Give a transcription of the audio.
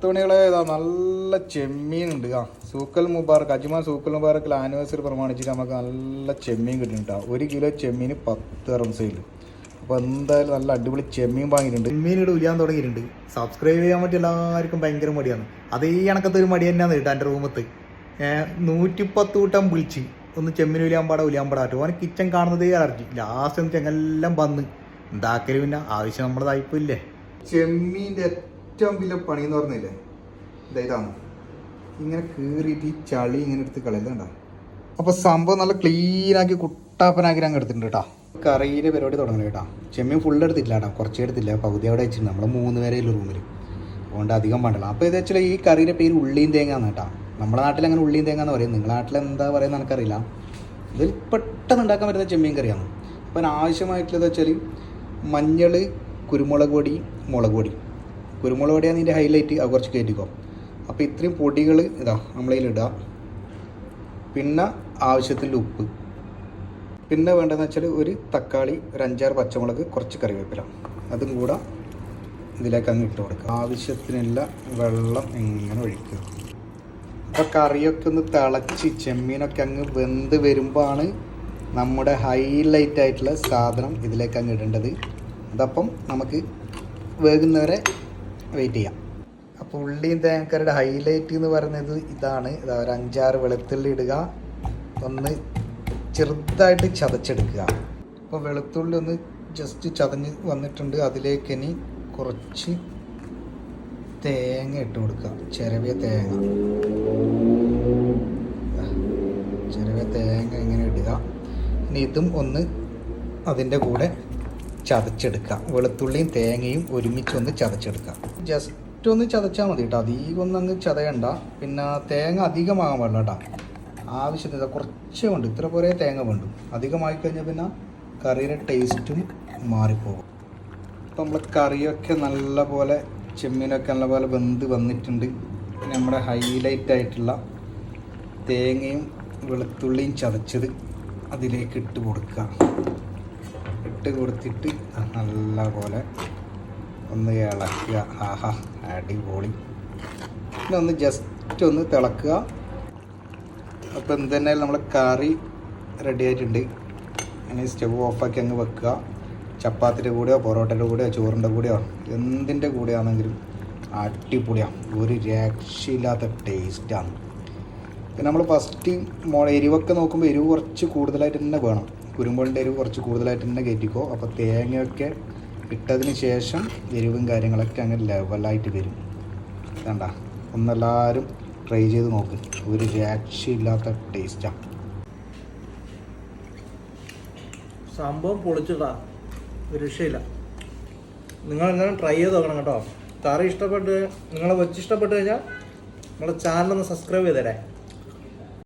മുത്തുമണികളെ ഇതാ നല്ല ചെമ്മീൻ ഉണ്ട് ആ സൂക്കൽ മുബാറക്ക് അജ്മ സൂക്കൽ മുബാറക്കിൽ ആനിവേഴ്സറി പ്രമാണിച്ചിട്ട് നമുക്ക് നല്ല ചെമ്മീൻ കിട്ടിയിട്ടാ ഒരു കിലോ ചെമ്മീന് പത്ത് റംസയിൽ അപ്പോൾ എന്തായാലും നല്ല അടിപൊളി ചെമ്മീൻ വാങ്ങിയിട്ടുണ്ട്. ചെമ്മീൻ ഇവിടെ ഉലിയാൻ തുടങ്ങിയിട്ടുണ്ട്. സബ്സ്ക്രൈബ് ചെയ്യാൻ പറ്റിയ എല്ലാവർക്കും ഭയങ്കര മടിയാണ്. അതേ കണക്കത്തെ ഒരു മടി തന്നെയാണ് കേട്ടോ എന്റെ റൂമത്ത്. നൂറ്റിപ്പത്ത് കൂട്ടം വിളിച്ച് ഒന്ന് ചെമ്മീൻ ഉലിയാൻ പാടാ ഉലിയാൻ പാടാ ഓൻ കിച്ചൺ കാണുന്നതേ അലർജി ലാസ്റ്റ് ഒന്ന് ചെങ്ങെല്ലാം വന്ന്. ഉണ്ടാക്കൽ പിന്നെ? ആവശ്യം നമ്മുടെ തായ്പില്ലേ ചെമ്മീന്റെ ഏറ്റവും വലിയ പണി എന്ന് പറഞ്ഞില്ലേ? ഇതാ ഇതാണ്. ഇങ്ങനെ കീറിയിട്ട് ഈ ചളി ഇങ്ങനെ എടുത്ത് കളയലുണ്ടോ? അപ്പോൾ സംഭവം നല്ല ക്ലീനാക്കി കുട്ടാപ്പനാക്കി അങ്ങ് എടുത്തിട്ടുണ്ട് കേട്ടോ. കറിയിന്റെ പരിപാടി തുടങ്ങണം കേട്ടോ. ചെമ്മീൻ ഫുൾ എടുത്തില്ല കേട്ടോ. കുറച്ച് എടുത്തില്ല. പകുതി അവിടെ വെച്ചിട്ടുണ്ട്. നമ്മൾ മൂന്ന് പേരെയുള്ള റൂമിൽ അതുകൊണ്ട് അധികം വേണ്ടല്ലോ അപ്പോൾ ഇത് വെച്ചാൽ ഈ കറിയുടെ പേര് ഉള്ളിയും തേങ്ങ എന്ന് കേട്ടോ. നമ്മുടെ നാട്ടിൽ അങ്ങനെ ഉള്ളിയും തേങ്ങ എന്ന് പറയും? നിങ്ങളുടെ നാട്ടിൽ എന്താ പറയുന്നത് എനിക്കറിയില്ല. ഇതിൽ പെട്ടെന്ന് ഉണ്ടാക്കാൻ പറ്റുന്ന ചെമ്മീൻ കറിയാണ്. അപ്പം ആവശ്യമായിട്ടുള്ളത് വെച്ചാൽ മഞ്ഞൾ കുരുമുളക് പൊടി മുളക് പൊടി. കുരുമുളക് പൊടിയാണ് ഇതിന്റെ ഹൈലൈറ്റ് അത് കുറച്ച് കയറ്റിക്കോ. അപ്പോൾ ഇത്രയും പൊടികൾ ഇതാ നമ്മളതിൽ ഇടുക പിന്നെ ആവശ്യത്തിന്റെ ഉപ്പ്. പിന്നെ വേണ്ടതെന്ന് വെച്ചാൽ ഒരു തക്കാളി ഒരു അഞ്ചാറ് പച്ചമുളക് കുറച്ച് കറിവേപ്പില. അതും കൂടെ ഇതിലേക്ക് അങ്ങ് ഇട്ട് കൊടുക്കുക. ആവശ്യത്തിനുള്ള വെള്ളം ഇങ്ങനെ ഒഴിക്കുക. അപ്പോൾ കറിയൊക്കെ ഒന്ന് തിളച്ച് ചെമ്മീനൊക്കെ അങ്ങ് വെന്ത് വരുമ്പോഴാണ് നമ്മുടെ ഹൈലൈറ്റ് ആയിട്ടുള്ള സാധനം ഇതിലേക്ക് അങ്ങ് ഇടേണ്ടത്. അതപ്പം നമുക്ക് വേകുന്നവരെ വെയിറ്റ് ചെയ്യാം. അപ്പോൾ ഉള്ളിയും തേങ്ങക്കറിയുടെ ഹൈലൈറ്റ് എന്ന് പറയുന്നത് ഇതാണ്. ഇതാ ഒരു അഞ്ചാറ് വെളുത്തുള്ളി ഇടുക. ഒന്ന് ചെറുതായിട്ട് ചതച്ചെടുക്കുക. അപ്പോൾ വെളുത്തുള്ളി ഒന്ന് ജസ്റ്റ് ചതഞ്ഞ് വന്നിട്ടുണ്ട്. അതിലേക്ക് ഇനി കുറച്ച് തേങ്ങ ഇട്ട് കൊടുക്കുക. ചിരവിയ തേങ്ങ. ചിരവിയ തേങ്ങ ഇങ്ങനെ ഇടുക. ഇനി ഇതും ഒന്ന് അതിന്റെ കൂടെ ചതച്ചെടുക്കുക. വെളുത്തുള്ളിയും തേങ്ങയും ഒരുമിച്ച് ഒന്ന് ചതച്ചെടുക്കുക. ജസ്റ്റ് ഒന്ന് ചതച്ചാൽ മതി കേട്ടോ അധികം ഒന്നും അങ്ങ് ചതയണ്ട. പിന്നെ തേങ്ങ അധികമാകാൻ പാടില്ല കേട്ടോ ആവശ്യത്തിന് കുറച്ചേ വേണ്ടു. ഇത്ര പോരെ തേങ്ങ വേണ്ടു. അധികമായി കഴിഞ്ഞാൽ പിന്നെ കറിയുടെ ടേസ്റ്റും മാറിപ്പോകും. ഇപ്പം നമ്മൾ കറിയൊക്കെ നല്ലപോലെ ചെമ്മീനൊക്കെ നല്ല പോലെ വെന്ത് വന്നിട്ടുണ്ട്. നമ്മുടെ ഹൈലൈറ്റ് ആയിട്ടുള്ള തേങ്ങയും വെളുത്തുള്ളിയും ചതച്ചത് അതിലേക്ക് ഇട്ട് കൊടുക്കുക. ഇട്ട് കൊടുത്തിട്ട് നല്ല പോലെ ഒന്ന് ഇളക്കുക. ആഹാ അടിപൊളി. പിന്നെ ഒന്ന് ജസ്റ്റ് ഒന്ന് തിളക്കുക. അപ്പോൾ എന്ത് തന്നെ കറി റെഡി ആയിട്ടുണ്ട്. അങ്ങനെ സ്റ്റവ് ഓഫാക്കി അങ്ങ് വെക്കുക. ചപ്പാത്തിന്റെ കൂടെയോ പൊറോട്ടയുടെ കൂടെയോ ചോറിന്റെ കൂടെയോ എന്തിന്റെ കൂടെയാണെങ്കിലും അടിപൊളിയാണ് ഒരു രക്ഷയില്ലാത്ത ടേസ്റ്റാണ് പിന്നെ നമ്മൾ ഫസ്റ്റ് മോളെ എരിവൊക്കെ നോക്കുമ്പോൾ എരിവ് കുറച്ച് കൂടുതലായിട്ട് തന്നെ വേണം. കുരുമുളിന്റെ എരിവ് കുറച്ച് കൂടുതലായിട്ട് തന്നെ കയറ്റിക്കോ. അപ്പോൾ തേങ്ങയൊക്കെ ഇട്ടതിന് ശേഷം എരിവും കാര്യങ്ങളൊക്കെ അങ്ങ് ലെവലായിട്ട് വരും. വേണ്ട ഒന്നെല്ലാവരും ട്രൈ ചെയ്ത് നോക്ക്. ഒരു രക്ഷയില്ലാത്ത ടേസ്റ്റാണ് സംഭവം പൊളിച്ചിട്ടാ ഒരു രക്ഷയില്ല നിങ്ങൾ എന്തായാലും ട്രൈ ചെയ്ത് നോക്കണം കേട്ടോ. കറി ഇഷ്ടപ്പെട്ട് നിങ്ങളെ വെച്ച് ഇഷ്ടപ്പെട്ട് കഴിഞ്ഞാൽ ചാനൽ ഒന്ന് സബ്സ്ക്രൈബ് ചെയ്തേരേ.